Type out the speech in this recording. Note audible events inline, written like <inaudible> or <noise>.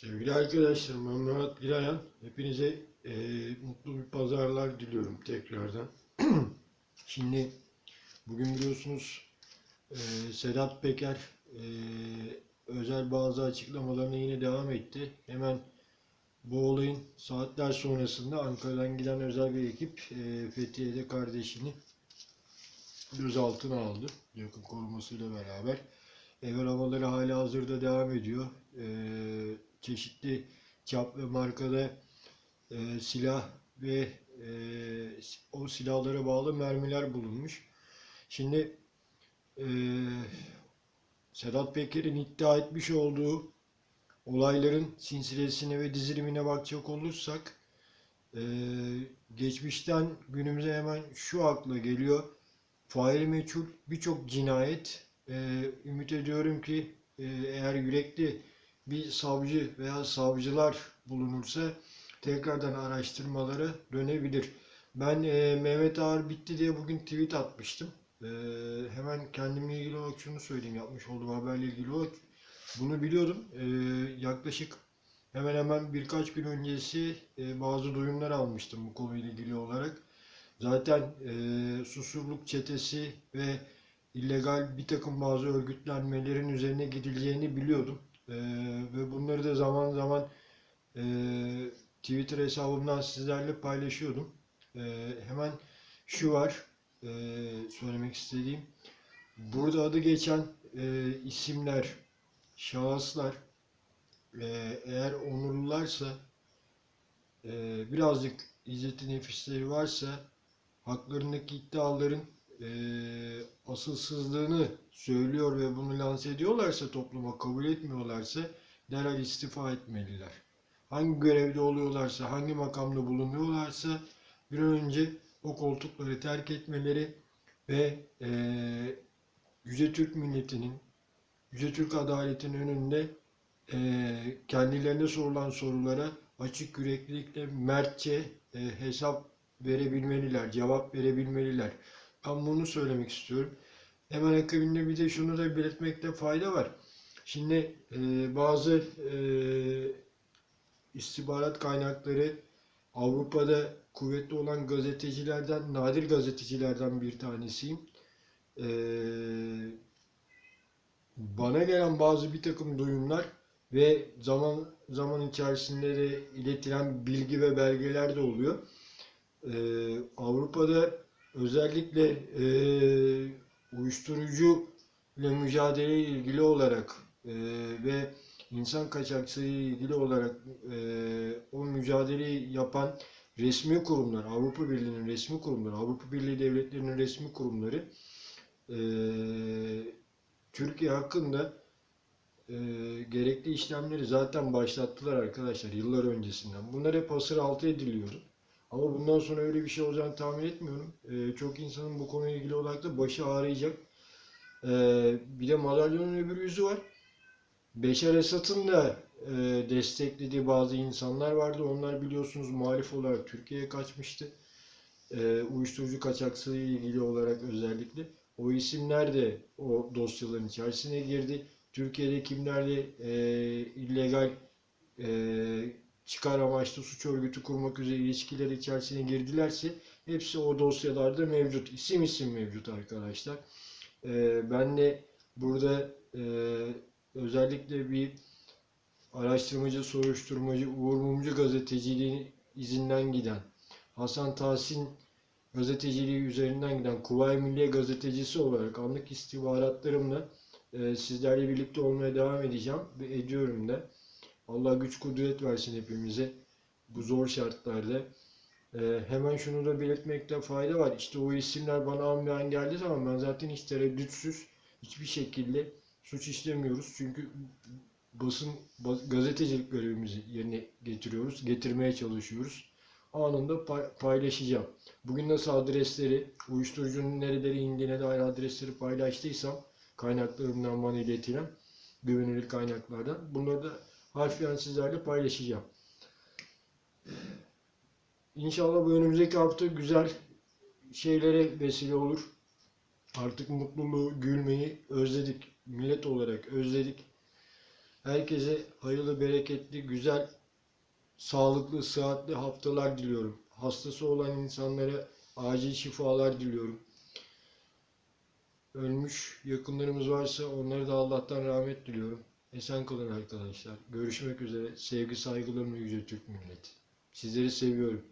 Sevgili arkadaşlarım, ben Murat Gülayan. Hepinize e, mutlu bir pazarlar diliyorum tekrardan. <clears throat> Şimdi bugün biliyorsunuz e, Sedat Peker e, özel bazı açıklamalarına yine devam etti. Hemen bu olayın saatler sonrasında Ankara'dan giden özel bir ekip e, Fethiye'de kardeşini gözaltına aldı. Yakın korumasıyla beraber. Ev aramaları hala hazırda devam ediyor. Ee, çeşitli çap ve markada e, silah ve e, o silahlara bağlı mermiler bulunmuş. Şimdi e, Sedat Peker'in iddia etmiş olduğu olayların sinsilesine ve dizilimine bakacak olursak e, geçmişten günümüze hemen şu akla geliyor. Faili meçhul birçok cinayet ee, ümit ediyorum ki e, eğer yürekli bir savcı veya savcılar bulunursa tekrardan araştırmalara dönebilir. Ben e, Mehmet Ağar bitti diye bugün tweet atmıştım. E, hemen kendimle ilgili olarak şunu söyleyeyim yapmış olduğum haberle ilgili olarak. Bunu biliyordum. E, yaklaşık hemen hemen birkaç gün öncesi e, bazı duyumlar almıştım bu konuyla ilgili olarak. Zaten e, Susurluk çetesi ve illegal bir takım bazı örgütlenmelerin üzerine gidileceğini biliyordum. Ee, ve bunları da zaman zaman e, Twitter hesabımdan sizlerle paylaşıyordum. Ee, hemen şu var e, söylemek istediğim. Burada adı geçen e, isimler, şahıslar e, eğer onurlularsa e, birazcık izzeti nefisleri varsa haklarındaki iddiaların e, asılsızlığını söylüyor ve bunu lanse ediyorlarsa topluma kabul etmiyorlarsa derhal istifa etmeliler. Hangi görevde oluyorlarsa, hangi makamda bulunuyorlarsa bir an önce o koltukları terk etmeleri ve e, Yüce Türk milletinin, Yüce Türk adaletinin önünde e, kendilerine sorulan sorulara açık yüreklilikle, mertçe e, hesap verebilmeliler, cevap verebilmeliler. Ben bunu söylemek istiyorum. Hemen akabinde bir de şunu da belirtmekte fayda var. Şimdi e, bazı e, istihbarat kaynakları Avrupa'da kuvvetli olan gazetecilerden, nadir gazetecilerden bir tanesiyim. E, bana gelen bazı bir takım duyumlar ve zaman zaman içerisinde de iletilen bilgi ve belgeler de oluyor. E, Avrupa'da özellikle e, uyuşturucu ile mücadele ilgili olarak e, ve insan kaçakçılığı ilgili olarak e, o mücadeleyi yapan resmi kurumlar, Avrupa Birliği'nin resmi kurumları, Avrupa Birliği devletlerinin resmi kurumları e, Türkiye hakkında e, gerekli işlemleri zaten başlattılar arkadaşlar yıllar öncesinden. Bunlar hep hasır altı ediliyordu. Ama bundan sonra öyle bir şey olacağını tahmin etmiyorum. Ee, çok insanın bu konuyla ilgili olarak da başı ağrıyacak. Ee, bir de madalyonun öbür yüzü var. Beşer Esad'ın da e, desteklediği bazı insanlar vardı. Onlar biliyorsunuz muhalif olarak Türkiye'ye kaçmıştı. Ee, uyuşturucu kaçakçılığı ile ilgili olarak özellikle. O isimler de o dosyaların içerisine girdi. Türkiye'de kimlerle e, illegal e, çıkar amaçlı suç örgütü kurmak üzere ilişkiler içerisine girdilerse hepsi o dosyalarda mevcut. İsim isim mevcut arkadaşlar. Ee, ben de burada e, özellikle bir araştırmacı, soruşturmacı, Uğur Mumcu gazeteciliği izinden giden, Hasan Tahsin gazeteciliği üzerinden giden Kuvayi Milliye gazetecisi olarak anlık istihbaratlarımla e, sizlerle birlikte olmaya devam edeceğim ve ediyorum da. Allah güç kudret versin hepimize bu zor şartlarda. Ee, hemen şunu da belirtmekte fayda var. İşte o isimler bana anmayan geldiği zaman ben zaten hiç tereddütsüz hiçbir şekilde suç işlemiyoruz. Çünkü basın gazetecilik görevimizi yerine getiriyoruz, getirmeye çalışıyoruz. Anında paylaşacağım. Bugün nasıl adresleri, uyuşturucunun nereleri indiğine dair adresleri paylaştıysam kaynaklarımdan bana iletilen güvenilir kaynaklardan bunları da harfiyen sizlerle paylaşacağım. İnşallah bu önümüzdeki hafta güzel şeylere vesile olur. Artık mutluluğu, gülmeyi özledik. Millet olarak özledik. Herkese hayırlı, bereketli, güzel, sağlıklı, sıhhatli haftalar diliyorum. Hastası olan insanlara acil şifalar diliyorum. Ölmüş yakınlarımız varsa onlara da Allah'tan rahmet diliyorum. Esen kalın arkadaşlar. Görüşmek üzere. Sevgi saygılarımla Yüce Türk milleti. Sizleri seviyorum.